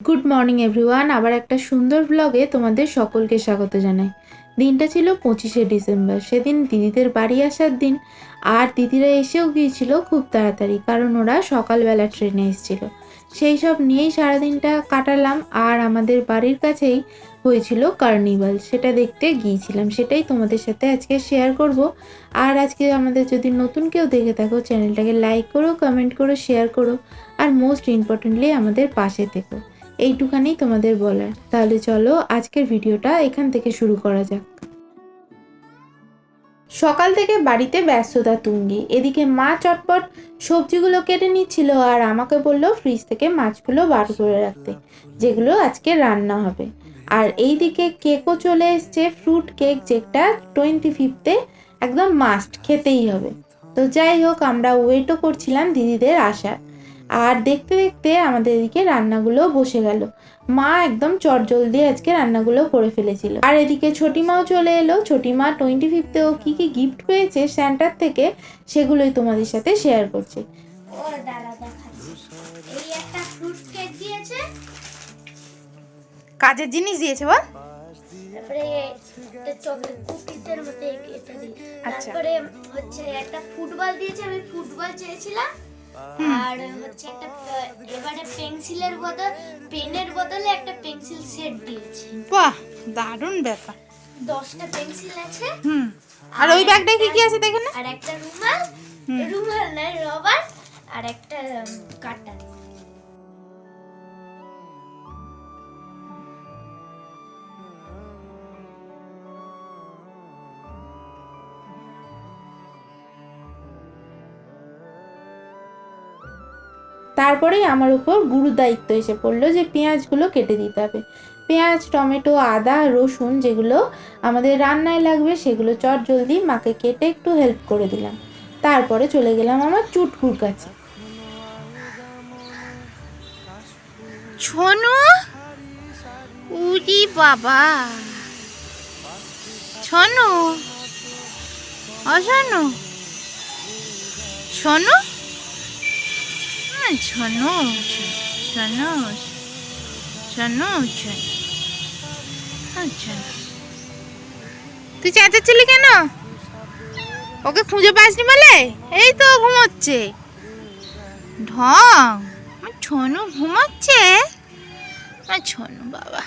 Good morning everyone আবার একটা সুন্দর ব্লগে তোমাদের সকলকে স্বাগত জানাই। দিনটা ছিল পঁচিশে ডিসেম্বর। সেদিন দিদিদের বাড়ি আসার দিন আর দিদিরা এসেও গিয়েছিল খুব তাড়াতাড়ি, কারণ ওরা সকালবেলা ট্রেনে এসেছিল। সেই সব নিয়েই সারাদিনটা কাটালাম আর আমাদের বাড়ির কাছেই হয়েছিল কার্নিভাল সেটা দেখতে গিয়েছিলাম, সেটাই তোমাদের সাথে আজকে শেয়ার করব। আর আজকে আমাদের যদি নতুন কেউ দেখে থাকো চ্যানেলটাকে লাইক করো কমেন্ট করো শেয়ার করো, আর মোস্ট ইম্পর্টেন্টলি আমাদের পাশে থেকো। এইটুখানি তোমাদের বলার। তাহলে চলো আজকের ভিডিওটা এখান থেকে শুরু করা যাক। সকাল থেকে বাড়িতে ব্যস্ততা তুঙ্গি। এদিকে মা চটপট সবজিগুলো কেটে নিচ্ছিল আর আমাকে বলল ফ্রিজ থেকে মাছগুলো বার করে রাখতে, যেগুলো আজকে রান্না হবে। আর এইদিকে কেকও চলে এসছে ফ্রুট কেক যেটা টোয়েন্টি ফিফথে একদম মাস্ট খেতেই হবে। তো যাই হোক, আমরা ওয়েটও করছিলাম দিদিদের আসার। আর দেখতে দেখতে আমাদের এদিকে রান্নাগুলো বসে গেল। মা একদম চটজলদি আজকে রান্নাগুলো করে ফেলেছিল। আর এদিকে ছোটিমাও চলে এলো। ছোটিমা টোয়েন্টি ফিফতেও কী কী গিফট পেয়েছে স্যান্টার থেকে সেগুলোই তোমাদের সাথে শেয়ার করছে। ও দাঁড়া এই একটা ফ্রুট কেক দিয়েছে। কাজের জিনিস দিয়েছে বল আচ্ছা। তারপরে হচ্ছে একটা ফুটবল দিয়েছে। আমি ফুটবল চেয়েছিলাম। আর হচ্ছে একটা এবারে পেন্সিলের বদল পেনের বদলে একটা পেন্সিল সেট দিয়েছে। বাহ দারুণ ব্যাপার। দশটা পেন্সিল আছে। হুম আর ওই ব্যাগটায় কি কি আছে দেখে না। আর একটা রুমাল রুমাল নয় রবার আর একটা কাটার তারপরেই আমার উপর গুরু দায়িত্ব এসে পড়ল যে পেঁয়াজগুলো কেটে দিতে হবে। পেঁয়াজ, টমেটো, আদা, রসুন যেগুলো আমাদের রান্নায় লাগবে সেগুলো চট জলদি মাকে কেটে একটু হেল্প করে দিলাম। তারপরে চলে গেলাম আমার চুটকুর কাছে। ছনু? বাবা। ছনু? ছনু? ছনু? ছনু ছনু ছনু ছনু হ্যাঁ, ছনু তুই চেঁচাচ্ছিলি কেন? ওকে খুঁজে পাসনি বলে? এই তো ঘুমোচ্ছে। ঢং আমার ছনু ঘুমাচ্ছে। আমার ছনু বাবা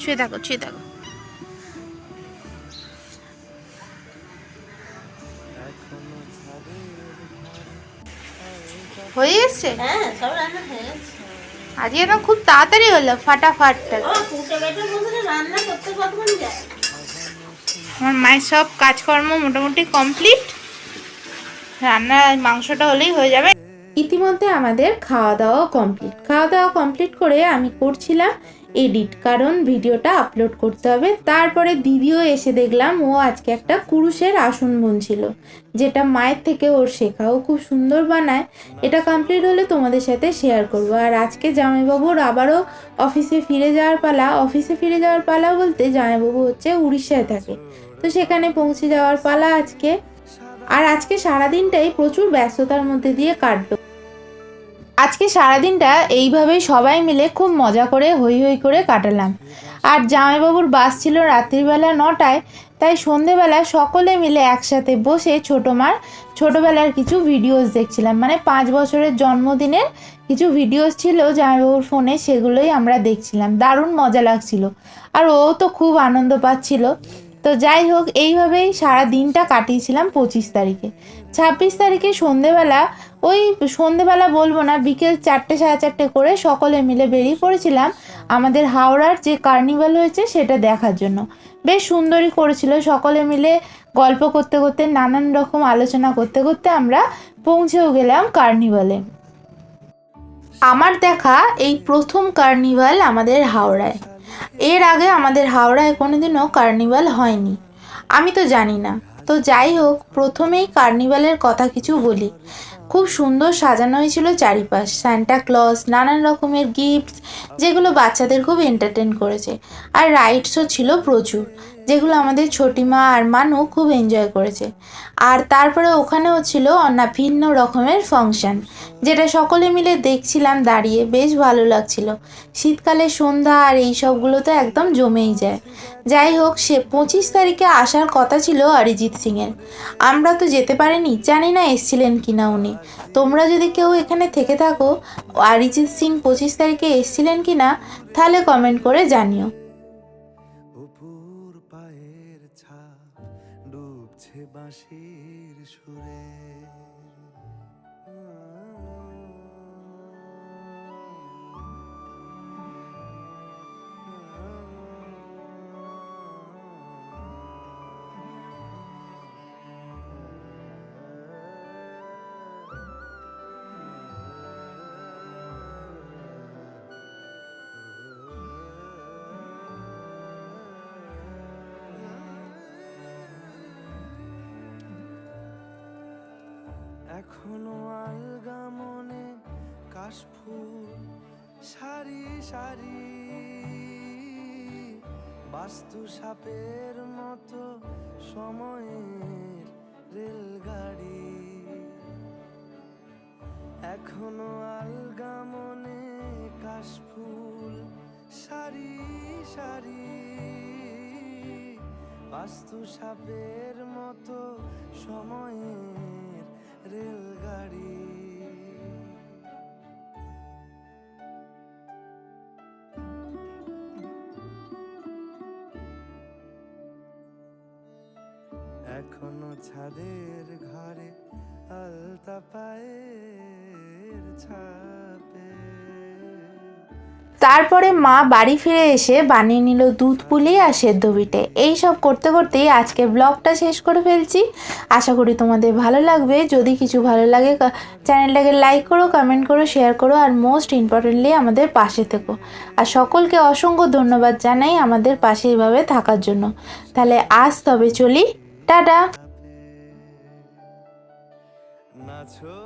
শুয়ে থাকো শুয়ে থাকো। হয়ে হ্যাঁ সব রান্না হয়ে গেছে। আজকে একদম খুব তাড়াতাড়ি হলো ফাটাফাটটা ও ফুটে গেছে বসে রান্না করতে কতক্ষণ যায়? আমার মায়ের সব কাজকর্ম মোটামুটি কমপ্লিট। রান্না মাংসটা হলেই হয়ে যাবে। ইতিমধ্যে আমাদের খাওয়া দাওয়া কমপ্লিট। খাওয়া দাওয়া কমপ্লিট করে আমি করছিলাম এডিট কারণ ভিডিওটা আপলোড করতে হবে। তারপরে দিদিও এসে দেখলাম, ও আজকে একটা কুরুশের আসন বুনছিল, যেটা মায়ের থেকে ওর শেখা। ও খুব সুন্দর বানায়। এটা কমপ্লিট হলে তোমাদের সাথে শেয়ার করব। আর আজকে জামাইবাবুর আবারও অফিসে ফিরে যাওয়ার পালা। অফিসে ফিরে যাওয়ার পালা বলতে জামাইবাবু হচ্ছে উড়িষ্যায় থাকে। তো সেখানে পৌঁছে যাওয়ার পালা আজকে। আর আজকে সারাদিনটাই প্রচুর ব্যস্ততার মধ্যে দিয়ে কাটলো। আজকে সারাদিনটা এইভাবেই সবাই মিলে খুব মজা করে হই হই করে কাটালাম। আর জামাইবাবুর বাস ছিল রাত্রিবেলা নটায়, তাই সন্ধেবেলা সকলে মিলে একসাথে বসে ছোটো মার ছোটোবেলার কিছু ভিডিওস দেখছিলাম। মানে পাঁচ বছরের জন্মদিনের কিছু ভিডিওস ছিল জামাইবাবুর ফোনে সেগুলোই আমরা দেখছিলাম। দারুণ মজা লাগছিল। আর ও তো খুব আনন্দ পাচ্ছিল। তো যাই হোক, এইভাবেই সারা দিনটা কাটিয়েছিলাম পঁচিশ তারিখে। ছাব্বিশ তারিখে সন্ধেবেলা ওই সন্ধেবেলা বলব না, বিকেল চারটে, সাড়ে চারটে করে সকলে মিলে বেরিয়ে পড়েছিলাম আমাদের হাওড়ার যে কার্নিভাল হয়েছে সেটা দেখার জন্য। বেশ সুন্দরই করেছিল, সকলে মিলে গল্প করতে করতে, নানান রকম আলোচনা করতে করতে আমরা পৌঁছেও গেলাম কার্নিভালে। আমার দেখা এই প্রথম কার্নিভাল আমাদের হাওড়ায়। এর আগে আমাদের হাওড়ায় কোনোদিনও কার্নিভাল হয়নি। আমি তো জানি না। তো যাই হোক, প্রথমেই কার্নিভালের কথা কিছু বলি। খুব সুন্দর সাজানো হয়েছিল চারিপাশ। সান্টা ক্লজ নানান রকমের গিফটস যেগুলো বাচ্চাদের খুব এন্টারটেন করেছে। আর রাইডসও ছিল প্রচুর। যেগুলো আমাদের ছোটিমা আর মানু খুব এনজয় করেছে। আর তারপরে ওখানেও ছিল না ভিন্ন রকমের ফাংশন যেটা সকলে মিলে দেখছিলাম দাঁড়িয়ে, বেশ ভালো লাগছিল। শীতকালে সন্ধ্যা আর এই সবগুলো তো একদম জমেই যায়। যাই হোক, সে পঁচিশ তারিখে আসার কথা ছিল অরিজিৎ সিংয়ের। আমরা তো যেতে পারিনি, জানি না এসছিলেন কি না উনি। তোমরা যদি কেউ এখানে থেকে থাকো, অরিজিৎ সিং পঁচিশ তারিখে এসছিলেন কি না তাহলে কমেন্ট করে জানিও। বাঁশির সুরে। এখনও আলগা মনে কাশফুল সারি সারি। বাস্তু সাপের মতো সময়ের রেলগাড়ি। এখনও আলগা মনে কাশফুল সারি সারি। বাস্তু সাপের মতো সময়ের রেলগাড়ি। এখনও ছাদের ঘরে আলতা পায়ের ছাপে তারপরে মা বাড়ি ফিরে এসে বানিয়ে নিল দুধ পুলি আর সেদ্ধ পিঠে এই সব করতে করতেই আজকে ব্লগটা শেষ করে ফেলছি। আশা করি তোমাদের ভালো লাগবে। যদি কিছু ভালো লাগে চ্যানেলটাকে লাইক করো কমেন্ট করো শেয়ার করো আর মোস্ট ইম্পর্টেন্টলি আমাদের পাশে থেকো। আর সকলকে অসংখ্য ধন্যবাদ জানাই আমাদের পাশে এইভাবে থাকার জন্য। তাহলে আজ তবে চলি। টাটা!